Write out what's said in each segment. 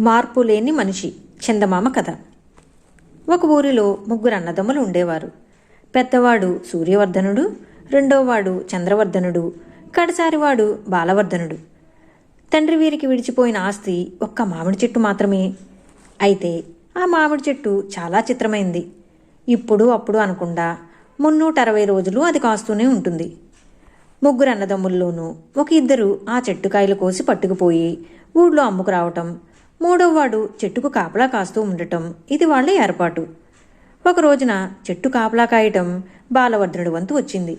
మార్పు లేని మనిషి. చందమామ కథ. ఒక ఊరిలో ముగ్గురు అన్నదమ్ములు ఉండేవారు. పెద్దవాడు సూర్యవర్ధనుడు రెండోవాడు చంద్రవర్ధనుడు కడసారివాడు బాలవర్ధనుడు. తండ్రి వీరికి విడిచిపోయిన ఆస్తి ఒక్క మామిడి చెట్టు మాత్రమే. అయితే ఆ మామిడి చెట్టు చాలా చిత్రమైంది. ఇప్పుడు అప్పుడు అనకుండా మున్నూట అరవై రోజులు అది కాస్తూనే ఉంటుంది. ముగ్గురు అన్నదమ్ముల్లోనూ ఒక ఇద్దరు ఆ చెట్టుకాయలు కోసి పట్టుకుపోయి ఊళ్ళో అమ్ముకు రావటం మూడోవాడు చెట్టుకు కాపలా కాస్తూ ఉండటం ఇది వాళ్ళ ఏర్పాటు. ఒక రోజున చెట్టు కాపలా కాయటం బాలవర్ధనుడు వంతు వచ్చింది.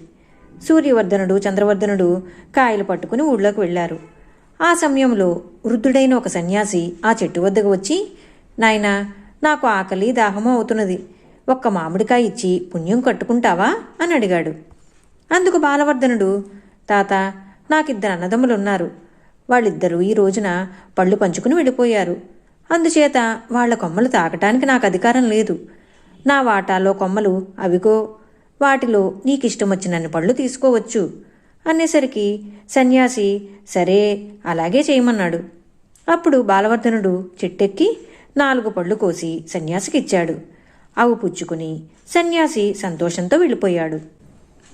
సూర్యవర్ధనుడు చంద్రవర్ధనుడు కాయలు పట్టుకుని ఊళ్ళోకి వెళ్ళారు ఆ సమయంలో వృద్ధుడైన ఒక సన్యాసి ఆ చెట్టు వద్దకు వచ్చి నాయనా నాకు ఆకలి దాహము అవుతున్నది. ఒక్క మామిడికాయ ఇచ్చి పుణ్యం కట్టుకుంటావా? అని అడిగాడు. అందుకు బాలవర్ధనుడు తాత నాకిద్దరు అన్నదమ్ములున్నారు. వాళ్ళిద్దరూ ఈ రోజున పళ్ళు పంచుకుని వెళ్ళిపోయారు. అందుచేత వాళ్ళ కొమ్మలు తాకటానికి నాకు అధికారం లేదు. నా వాటాలో కొమ్మలు అవిగో వాటిలో నీకిష్టం వచ్చినన్ని పళ్ళు తీసుకోవచ్చు అనేసరికి సన్యాసి సరే అలాగే చేయమన్నాడు. అప్పుడు బాలవర్ధనుడు చెట్టెక్కి నాలుగు పళ్ళు కోసి సన్యాసికిచ్చాడు. అవు పుచ్చుకుని సన్యాసి సంతోషంతో వెళ్ళిపోయాడు.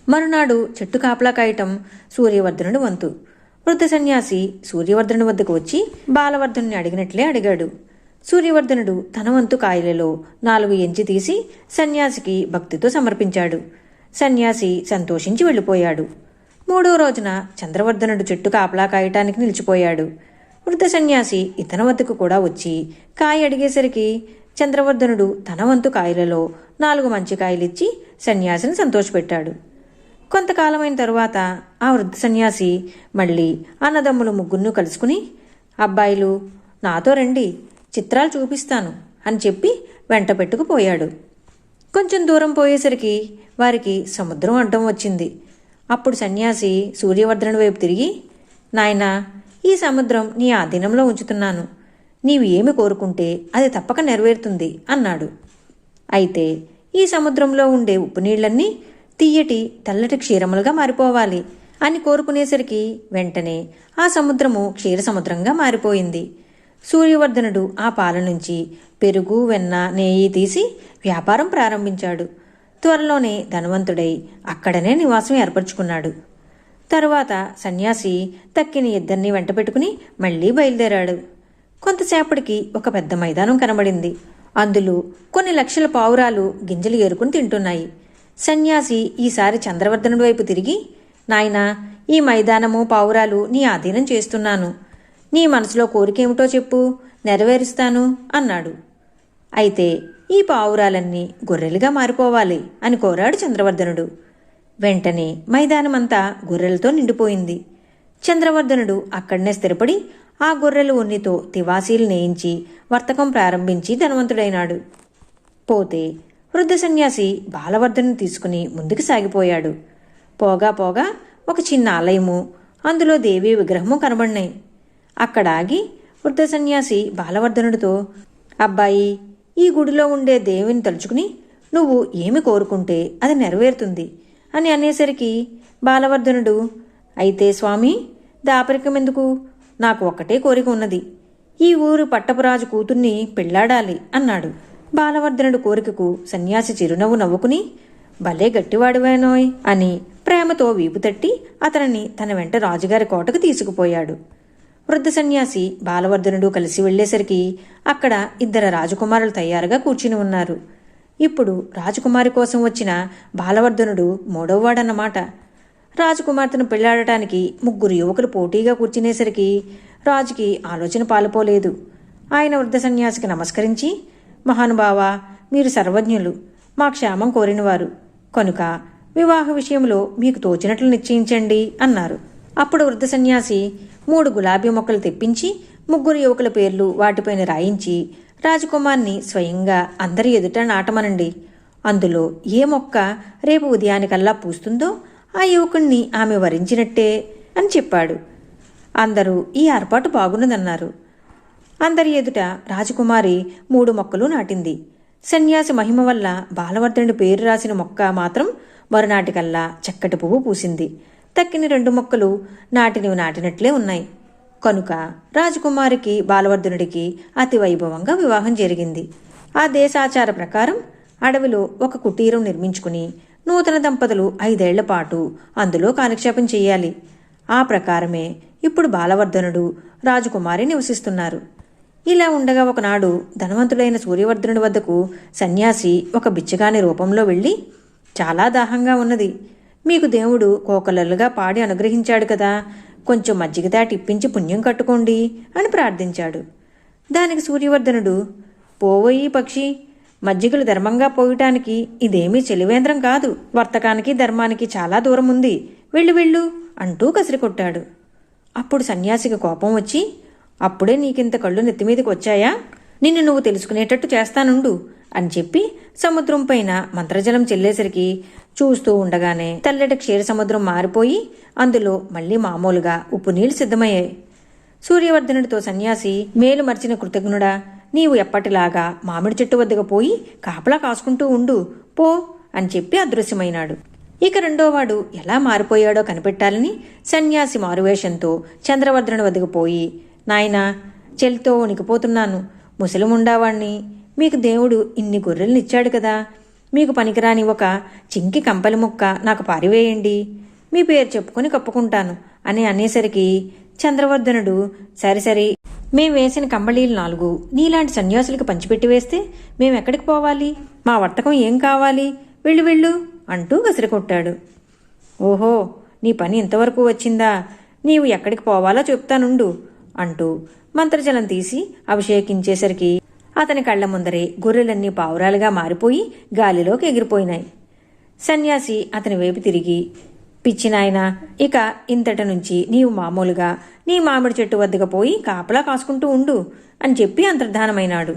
మరునాడు చెట్టు కాపలా కాయటం సూర్యవర్ధనుడు వంతు. వృద్ధ సన్యాసి సూర్యవర్ధనుడి వద్దకు వచ్చి బాలవర్ధనుని అడిగినట్లే అడిగాడు. సూర్యవర్ధనుడు తన వంతు కాయలలో నాలుగు ఎంచి తీసి సన్యాసికి భక్తితో సమర్పించాడు. సన్యాసి సంతోషించి వెళ్ళిపోయాడు. మూడో రోజున చంద్రవర్ధనుడు చెట్టు కాపలా కాయటానికి నిలిచిపోయాడు. వృద్ధ సన్యాసి ఇతని వద్దకు కూడా వచ్చి కాయ అడిగేసరికి చంద్రవర్ధనుడు తన వంతు కాయలలో నాలుగు మంచి కాయలిచ్చి సన్యాసిని సంతోషపెట్టాడు. కొంతకాలమైన తరువాత ఆ వృద్ధ సన్యాసి మళ్ళీ అన్నదమ్ములు ముగ్గురును కలుసుకుని అబ్బాయిలు నాతో రండి చిత్రాలు చూపిస్తాను అని చెప్పి వెంట పెట్టుకుపోయాడు కొంచెం దూరం పోయేసరికి వారికి సముద్రం అడ్డం వచ్చింది. అప్పుడు సన్యాసి సూర్యవర్ధనుడి వైపు తిరిగి నాయనా ఈ సముద్రం నీ ఆధీనంలో ఉంచుతున్నాను. నీవు ఏమి కోరుకుంటే అది తప్పక నెరవేరుతుంది అన్నాడు. అయితే ఈ సముద్రంలో ఉండే ఉప్పు నీళ్ళన్నీ తీయటి తెల్లటి క్షీరములుగా మారిపోవాలి అని కోరుకునేసరికి వెంటనే ఆ సముద్రము క్షీర సముద్రంగా మారిపోయింది. సూర్యవర్ధనుడు ఆ పాల నుంచి పెరుగు వెన్న నెయ్యి తీసి వ్యాపారం ప్రారంభించాడు. త్వరలోనే ధనవంతుడై అక్కడనే నివాసం ఏర్పరచుకున్నాడు. తరువాత సన్యాసి తక్కిన ఇద్దరిని వెంట పెట్టుకుని మళ్ళీ బయలుదేరాడు. కొంతసేపటికి ఒక పెద్ద మైదానం కనబడింది. అందులో కొన్ని లక్షల పావురాలు గింజలు ఏరుకుని తింటున్నాయి. సన్యాసి ఈసారి చంద్రవర్ధనుడి వైపు తిరిగి నాయనా ఈ మైదానము పావురాలు నీ ఆధీనం చేస్తున్నాను. నీ మనసులో కోరికేమిటో చెప్పు నెరవేరుస్తాను అన్నాడు. అయితే ఈ పావురాలన్నీ గొర్రెలుగా మారిపోవాలి అని కోరాడు చంద్రవర్ధనుడు. వెంటనే మైదానమంతా గొర్రెలతో నిండిపోయింది. చంద్రవర్ధనుడు అక్కడనే స్థిరపడి ఆ గొర్రెల ఉన్నితో తివాసీలు నేయించి వర్తకం ప్రారంభించి ధనవంతుడైనాడు. పోతే వృద్ధ సన్యాసి బాలవర్ధను తీసుకుని ముందుకు సాగిపోయాడు. పోగా పోగా ఒక చిన్న ఆలయము అందులో దేవి విగ్రహము కనబడినాయి. అక్కడ ఆగి వృద్ధ సన్యాసి బాలవర్ధనుడితో అబ్బాయి ఈ గుడిలో ఉండే దేవిని తలుచుకుని నువ్వు ఏమి కోరుకుంటే అది నెరవేరుతుంది అని అనేసరికి బాలవర్ధనుడు అయితే స్వామి దాపరికం ఎందుకు? నాకు ఒక్కటే కోరిక ఉన్నది. ఈ ఊరు పట్టపురాజు కూతుర్ని పెళ్ళాడాలి అన్నాడు. బాలవర్ధనుడు కోరికకు సన్యాసి చిరునవ్వు నవ్వుకుని భలే గట్టివాడివేనోయ్ అని ప్రేమతో వీపు తట్టి అతనిని తన వెంట రాజుగారి కోటకు తీసుకుపోయాడు. వృద్ధ సన్యాసి బాలవర్ధనుడు కలిసి వెళ్ళేసరికి అక్కడ ఇద్దరు రాజకుమారులు తయారుగా కూర్చుని ఉన్నారు. ఇప్పుడు రాజకుమారి కోసం వచ్చిన బాలవర్ధనుడు మూడవవాడన్నమాట రాజకుమార్తెను పెళ్ళాడటానికి ముగ్గురు యువకులు పోటీగా కూర్చునేసరికి రాజుకి ఆలోచన పాలుపోలేదు. ఆయన వృద్ధ సన్యాసికి నమస్కరించి మహానుభావ మీరు సర్వజ్ఞులు. మా క్షేమం కోరినవారు. కనుక వివాహ విషయంలో మీకు తోచినట్లు నిశ్చయించండి అన్నారు. అప్పుడు వృద్ధ సన్యాసి మూడు గులాబీ మొక్కలు తెప్పించి ముగ్గురు యువకుల పేర్లు వాటిపైన రాయించి రాజకుమార్ని స్వయంగా అందరి ఎదుట నాటమనండి. అందులో ఏ మొక్క రేపు ఉదయానికల్లా పూస్తుందో ఆ యువకుణ్ణి ఆమె వరించినట్టే అని చెప్పాడు. అందరూ ఈ ఏర్పాటు బాగున్నదన్నారు. అందరి ఎదుట రాజకుమారి మూడు మొక్కలు నాటింది. సన్యాసి మహిమ వల్ల బాలవర్ధనుడి పేరు రాసిన మొక్క మాత్రం మరునాటికల్లా చక్కటి పువ్వు పూసింది. తక్కిన రెండు మొక్కలు నాటినవి నాటినట్లే ఉన్నాయి. కనుక రాజకుమారికి బాలవర్ధనుడికి అతి వైభవంగా వివాహం జరిగింది. ఆ దేశాచార ప్రకారం అడవిలో ఒక కుటీరం నిర్మించుకుని నూతన దంపతులు ఐదేళ్ళ పాటు అందులో కాలక్షేపం చెయ్యాలి ఆ ప్రకారమే ఇప్పుడు బాలవర్ధనుడు రాజకుమారి నివసిస్తున్నారు. ఇలా ఉండగా ఒకనాడు ధనవంతుడైన సూర్యవర్ధనుడి వద్దకు సన్యాసి ఒక బిచ్చగాని రూపంలో వెళ్ళి చాలా దాహంగా ఉన్నది. మీకు దేవుడు కోకలలుగా పాడి అనుగ్రహించాడు కదా. కొంచెం మజ్జిగ దాటి ఇప్పించి పుణ్యం కట్టుకోండి అని ప్రార్థించాడు. దానికి సూర్యవర్ధనుడు పోవోయి పక్షి. మజ్జిగలు ధర్మంగా పోయటానికి ఇదేమీ చెలివేంద్రం కాదు. వర్తకానికి ధర్మానికి చాలా దూరం ఉంది వెళ్ళు వెళ్ళు అంటూ కసిరికొట్టాడు అప్పుడు సన్యాసికి కోపం వచ్చి అప్పుడే నీకింత కళ్ళు నెత్తిమీదకి వచ్చాయా? నిన్ను నువ్వు తెలుసుకునేటట్టు చేస్తానుండు అని చెప్పి సముద్రం పైన మంత్రజలం చెల్లేసరికి చూస్తూ ఉండగానే తల్లటి క్షీర సముద్రం మారిపోయి అందులో మళ్ళీ మామూలుగా ఉప్పు నీళ్ళు సిద్ధమయ్యాయి. సూర్యవర్ధనుడితో సన్యాసి మేలు మర్చిన కృతజ్ఞుడా నీవు ఎప్పటిలాగా మామిడి చెట్టు వద్దకు పోయి కాపలా కాసుకుంటూ ఉండు పో అని చెప్పి అదృశ్యమైనాడు. ఇక రెండోవాడు ఎలా మారిపోయాడో కనిపెట్టాలని సన్యాసి మారువేషంతో చంద్రవర్ధనుడి వద్దకు పోయి నాయనా చెలితో వణికిపోతున్నాను. ముసలిముండావాణ్ణి. మీకు దేవుడు ఇన్ని గొర్రెల్నిచ్చాడు కదా. మీకు పనికిరాని ఒక చింకి కంపలి ముక్క నాకు పారివేయండి. మీ పేరు చెప్పుకొని కప్పుకుంటాను అని అనేసరికి చంద్రవర్ధనుడు సరిసరి సరి మేం వేసిన కంబళీలు నాలుగు నీలాంటి సన్యాసులకు పంచిపెట్టి వేస్తే మేమెక్కడికి పోవాలి? మా వర్తకం ఏం కావాలి? వెళ్ళు వెళ్ళు అంటూ కసిరికొట్టాడు ఓహో నీ పని ఇంతవరకు వచ్చిందా? నీవు ఎక్కడికి పోవాలో చెప్తానుండు. అంటూ మంత్రజలం తీసి అభిషేకించేసరికి అతని కళ్ళ ముందరే గొర్రెలన్నీ పావురాలుగా మారిపోయి గాలిలోకి ఎగిరిపోయినాయి. సన్యాసి అతని వైపు తిరిగి పిచ్చినాయన ఇక ఇంతటి నుంచి నీవు మామూలుగా నీ మామిడి చెట్టు వద్దకు పోయి కాపలా కాసుకుంటూ ఉండు అని చెప్పి అంతర్ధానమైనాడు.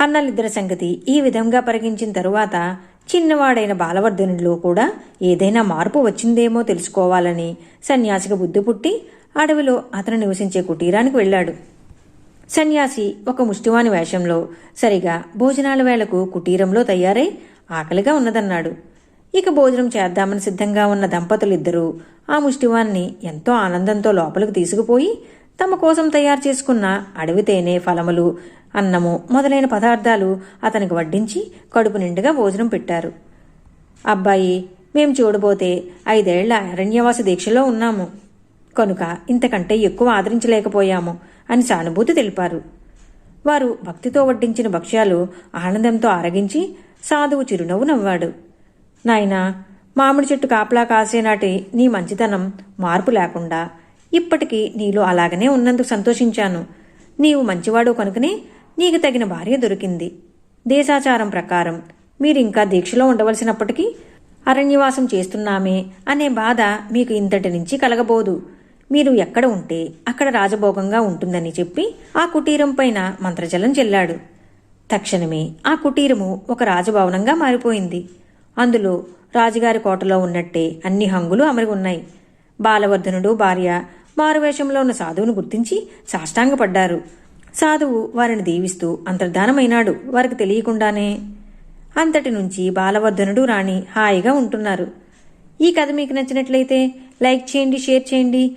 అన్నలిద్దరి సంగతి ఈ విధంగా పరిగించిన తరువాత చిన్నవాడైన బాలవర్ధనుడిలో కూడా ఏదైనా మార్పు వచ్చిందేమో తెలుసుకోవాలని సన్యాసికి బుద్ధి పుట్టి అడవిలో అతను నివసించే కుటీరానికి వెళ్ళాడు. సన్యాసి ఒక ముష్టివాని వేషంలో సరిగా భోజనాల వేళకు కుటీరంలో తయారై ఆకలిగా ఉన్నదన్నాడు. ఇక భోజనం చేద్దామని సిద్ధంగా ఉన్న దంపతులిద్దరూ ఆ ముష్టివాన్ని ఎంతో ఆనందంతో లోపలికి తీసుకుపోయి తమ కోసం తయారు చేసుకున్న అడవి తేనె ఫలములు అన్నము మొదలైన పదార్థాలు అతనికి వడ్డించి కడుపు నిండుగా భోజనం పెట్టారు. అబ్బాయి మేం చూడబోతే ఐదేళ్ళ అరణ్యవాస దీక్షలో ఉన్నాము. కనుక ఇంతకంటే ఎక్కువ ఆదరించలేకపోయాము అని సానుభూతి తెలిపారు. వారు భక్తితో వడ్డించిన భక్ష్యాలు ఆనందంతో ఆరగించి సాధువు చిరునవ్వు నవ్వాడు. నాయనా మామిడి చెట్టు కాపలా కాసేనాటి నీ మంచితనం మార్పు లేకుండా ఇప్పటికీ నీలో అలాగనే ఉన్నందుకు సంతోషించాను. నీవు మంచివాడు కనుకనే నీకు తగిన భార్య దొరికింది. దేశాచారం ప్రకారం మీరింకా దీక్షలో ఉండవలసినప్పటికీ అరణ్యవాసం చేస్తున్నామే అనే బాధ మీకు ఇంతటి నుంచి కలగబోదు. మీరు ఎక్కడ ఉంటే అక్కడ రాజభోగంగా ఉంటుందని చెప్పి ఆ కుటీరం పైన మంత్రజలం చెల్లాడు తక్షణమే ఆ కుటీరము ఒక రాజభవనంగా మారిపోయింది. అందులో రాజుగారి కోటలో ఉన్నట్టే అన్ని హంగులు అమరి ఉన్నాయి బాలవర్ధనుడు భార్య మారువేషంలో ఉన్న సాధువును గుర్తించి సాష్టాంగపడ్డారు. సాధువు వారిని దీవిస్తూ అంతర్ధానమైనాడు. వారికి తెలియకుండానే అంతటి నుంచి బాలవర్ధనుడు రాణి హాయిగా ఉంటున్నారు. ఈ కథ మీకు నచ్చినట్లయితే లైక్ చేయండి షేర్ చేయండి.